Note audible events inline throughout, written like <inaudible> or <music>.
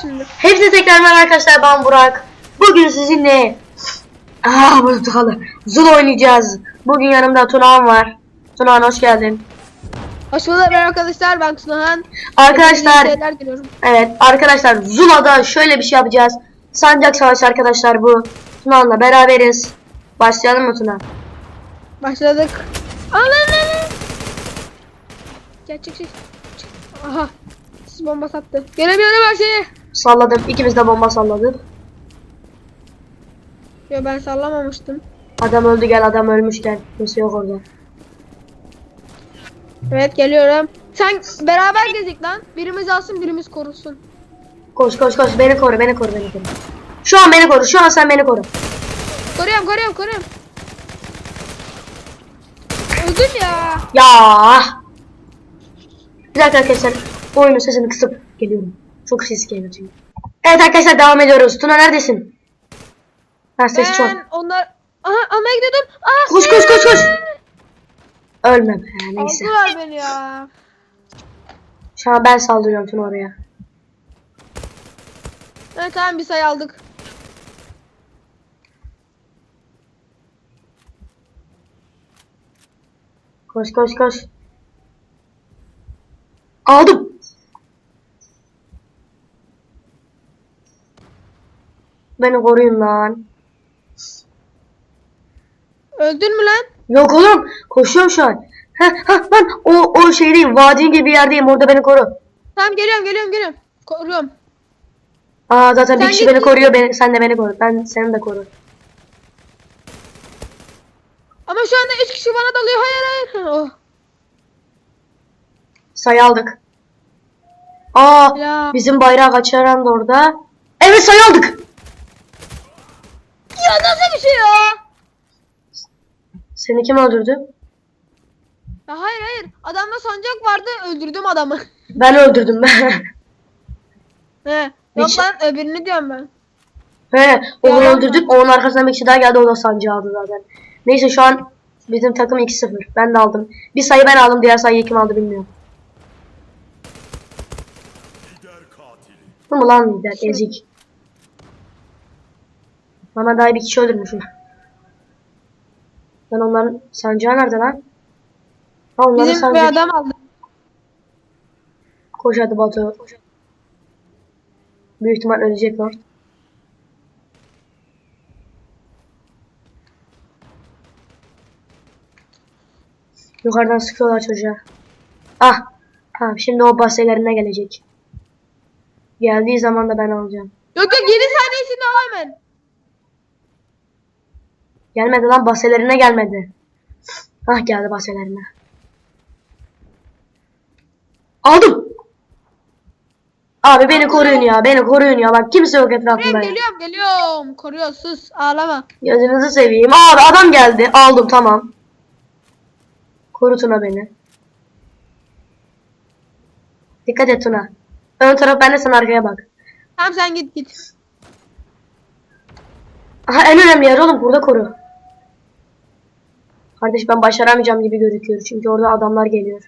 şimdi. Hepinize tekrar merhaba arkadaşlar ben Burak. Bugün sizinle Aa burada tıkalı. Zul oynayacağız. Bugün yanımda Tunağan var. Tunağan hoş geldin. Hoş bulduk merhaba arkadaşlar ben Tunahan. Arkadaşlar evet arkadaşlar Zula'da şöyle bir şey yapacağız. Sancak savaşı arkadaşlar bu. Tunağan'la beraberiz. Başlayalım mı Tuna? Başladık. Alın alın. Gel çık. çık. Aha. Siz bomba sattı. Göremiyorum her şeyi. Salladım. İkimiz de bomba salladık. Yo ben sallamamıştım. Adam öldü gel adam ölmüş gel. Kimse yok orada. Evet geliyorum. Sen beraber gezik lan. Birimiz alsın birimiz korusun. Koş koş koş beni koru beni koru beni koru. Şu an beni koru. Şu an sen beni koru. Koruyorum koruyorum koruyorum. Öldüm ya. Ya. Bir dakika arkadaşlar. Oyunun sesini kısıp geliyorum. Çok ses geliyor çünkü. Evet arkadaşlar devam ediyoruz. Tuna neredesin? Ha ses çok. Ben onlar... Aha almaya gidiyordum. Aa, Koş koş koş koş. Ölmem. Ha, neyse. Aldılar beni ya. Şu an ben saldırıyorum Tuna oraya. Evet tamam bir sayı aldık. Koş koş koş. Aldım. Beni koruyun lan. Öldün mü lan? Yok oğlum. Koşuyorum şu an. Ha ha ben o o şeydeyim. Vadinin gibi bir yerdeyim. Orada beni koru. Tamam geliyorum geliyorum geliyorum. Koruyorum. Aa zaten bir Sen kişi git beni koruyor. Beni, sen de beni koru. Ben seni de koru. Ama şu anda 3 kişi bana dalıyor. Hayır hayır. Oh. Sayı aldık. Aa Ya. bizim bayrağı kaçıran da orada. Evet sayı aldık. Ya nasıl bir şey ya? Seni kim öldürdü? Ya hayır hayır. Adamda sancak vardı. Öldürdüm adamı. <laughs> Ben öldürdüm ben. He. Yok Hiç- lan öbürünü diyorum ben. He, onu Yalan öldürdük. Onun arkasından bir kişi daha geldi. O da sancı aldı zaten. Neyse şu an bizim takım 2-0. Ben de aldım. Bir sayı ben aldım. Diğer sayıyı kim aldı bilmiyorum. Bu mu lan lider? Ezik. Bana daha bir kişi öldürmüşüm. Ben onların sancağı nerede lan? Ha onların Bizim sancağı. bir adam aldı. Koş hadi Batu. Büyük ihtimal ölecek Lord. Yukarıdan sıkıyorlar çocuğa. Ah. Tamam şimdi o baselerine gelecek. Geldiği zaman da ben alacağım. Yok yok 7 saniyesinde al hemen. Gelmedi lan baselerine gelmedi. Ah geldi baselerine. Aldım. Abi beni koruyun ya. Beni koruyun ya. Bak kimse yok etrafımda. Geliyorum geliyorum. Koruyor sus ağlama. Gözünüzü seveyim. Abi adam geldi. Aldım tamam. Koru Tuna beni. Dikkat et Tuna. Ön taraf bende sen arkaya bak. Tamam sen git git. Aha en önemli yer oğlum burada koru. Kardeş ben başaramayacağım gibi gözüküyor. Çünkü orada adamlar geliyor.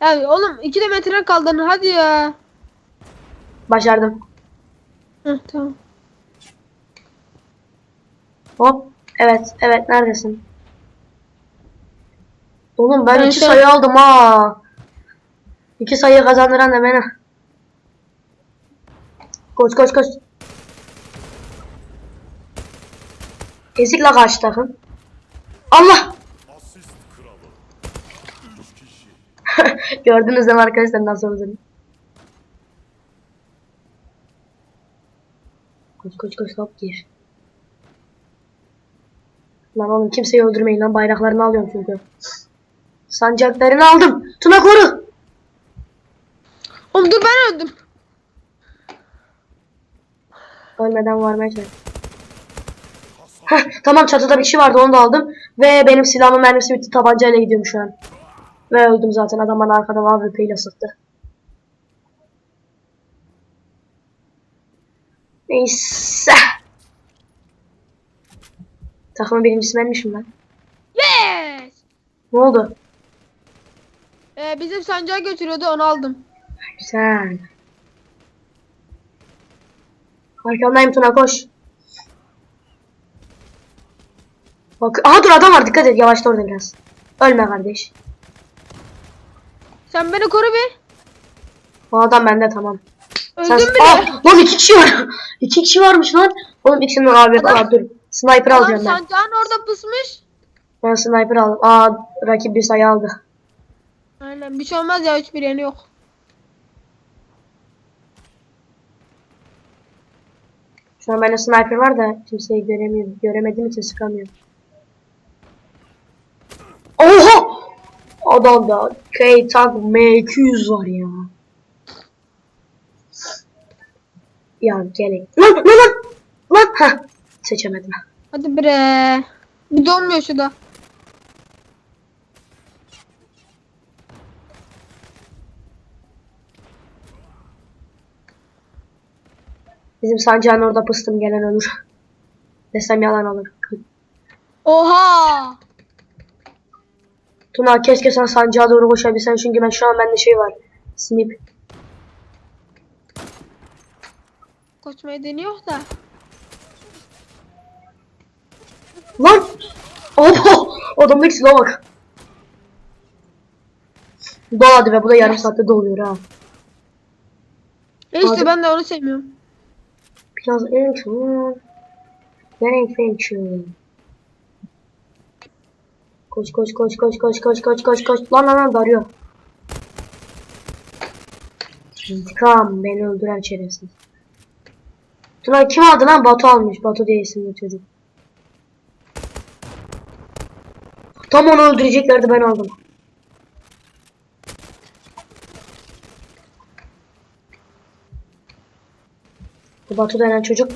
Ya oğlum 2 de metre kaldın hadi ya. Başardım. Heh, tamam. Hop. Evet. Evet neredesin? Oğlum ben Ben iki şu- sayı aldım ha. İki sayı kazandıran da beni. Koş koş koş. Ezik la karşı takım. Allah! Asist kralı. Üç kişi. Gördünüz değil mi arkadaşlar nasıl olduğunu? Koş koş koş hop gir. Lan oğlum kimseyi öldürmeyin lan bayraklarını alıyorum çünkü. Sancaklarını aldım. Tuna koru. Oğlum dur ben öldüm. Ölmeden varmaya çalış. Heh, tamam çatıda bir kişi vardı onu da aldım. Ve benim silahımın mermisi bitti tabancayla gidiyorum şu an. Ve öldüm zaten adam bana arkadan AWP ile sıktı. Neyse. Takımın birincisi benmişim ben. Yes. Ne oldu? Ee, bizim sancağı götürüyordu onu aldım. Güzel. Arkandayım Tuna koş. Bak, aha dur adam var dikkat et yavaşla orada biraz. Ölme kardeş. Sen beni koru bir. O adam bende tamam. Sen, Öldün bile. Aa, lan iki kişi var. <laughs> iki kişi varmış lan. Oğlum ikisinin abi Adam- dur. Sniper Lan alacağım ben. sancağın orada pısmış. Ben sniper aldım. Aa rakip bir sayı aldı. Aynen bir şey olmaz ya hiçbir yeni yok. Şu an bende sniper var da kimseyi göremiyorum. Göremediğim için sıkamıyorum. Oha! Adamda K-Tag M200 var ya. Ya gelin. Lan lan lan! Lan! Heh. Seçemedim. Hadi bre. Bir donmuyor şu da. Bizim sancağın orada pıstım gelen ölür. Desem yalan olur. Oha. Tuna keşke sen sancağa doğru koşabilsen çünkü ben şu an bende şey var. Snip. Koşmayı deniyor da. Lan! Oha! Adamdaki silaha bak. Dol hadi be bu da yarım saatte doluyor ha. E işte ben de onu sevmiyorum. Biraz action. Nereye action? Koş koş koş koş koş koş koş koş koş. Lan lan lan darıyor. İntikam beni öldüren şerefsiz. Tuna kim aldı lan? Batu almış. Batu diye isimli çocuk. Tam onu öldüreceklerdi ben aldım. Batu denen çocuk.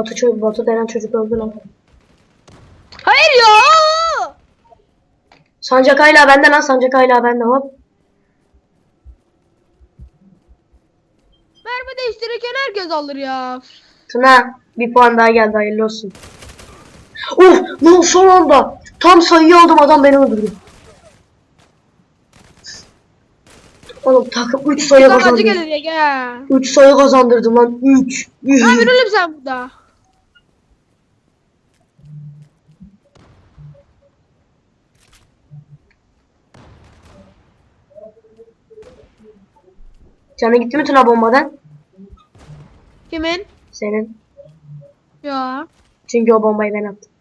Batu, ço- Batu denen çocuk öldü lan. Hayır ya. Sancak hala bende lan sancak hala bende hop. Mermi değiştirirken herkes alır ya. Tuna bir puan daha geldi hayırlı olsun. Of lan son anda tam sayıyı aldım adam beni öldürdü. Oğlum takım 3 sayı Çok acı kazandı. gelir ya gel. 3 sayı kazandırdım lan 3. Ne yapıyorsun oğlum sen burada? Canı gitti mi Tuna bombadan? Kimin? Senin. Ya. Çünkü o bombayı ben attım.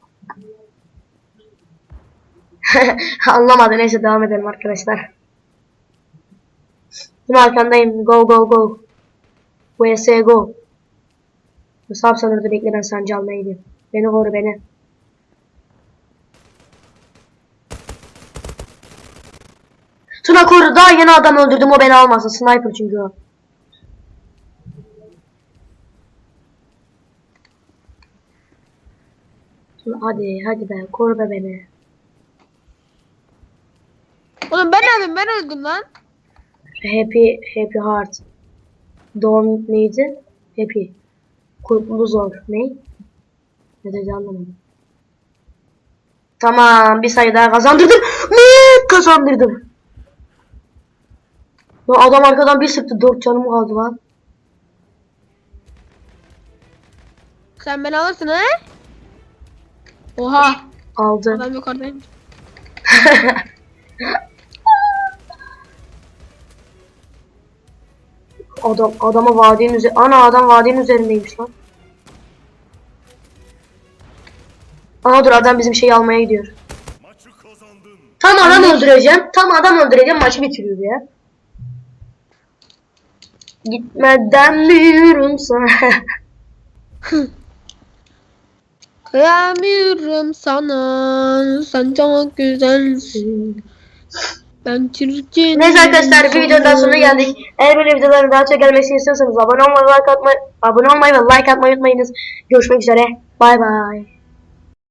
<laughs> Anlamadı neyse devam edelim arkadaşlar. Tuna arkandayım go go go. VS go. Musab sen orada bekle ben sancı almaya gidiyorum. Beni koru beni. Tuna koru daha yeni adam öldürdüm o beni almasın. Sniper çünkü o. Hadi hadi be koru be beni. Oğlum ben öldüm ben öldüm lan. Happy Happy Heart. Doğum neydi? Happy. Kurtlu zor. Ne? Ne dedi anlamadım. Tamam bir sayı daha kazandırdım. Ne? Kazandırdım. Lan adam arkadan bir sıktı. Dört canım kaldı lan. Sen beni alırsın he? Oha. Aldı. Adam yukarıdaymış. <laughs> Adam adama vadinin üzeri. Ana adam vadinin üzerindeymiş lan. Aha dur adam bizim şeyi almaya gidiyor. Maçı kazandın. Tam adam öldüreceğim. Tam adam öldüreceğim maçı bitiriyor ya. Gitmeden diyorum sana. <laughs> Kıyamıyorum sana. Sen çok güzelsin. Ben çirkin. Neyse arkadaşlar bir videodan sonra geldik. Eğer böyle videoların daha çok gelmesini istiyorsanız abone olmayı, like atmayı, abone olmayı ve like atmayı unutmayınız. Görüşmek üzere. Bay bay.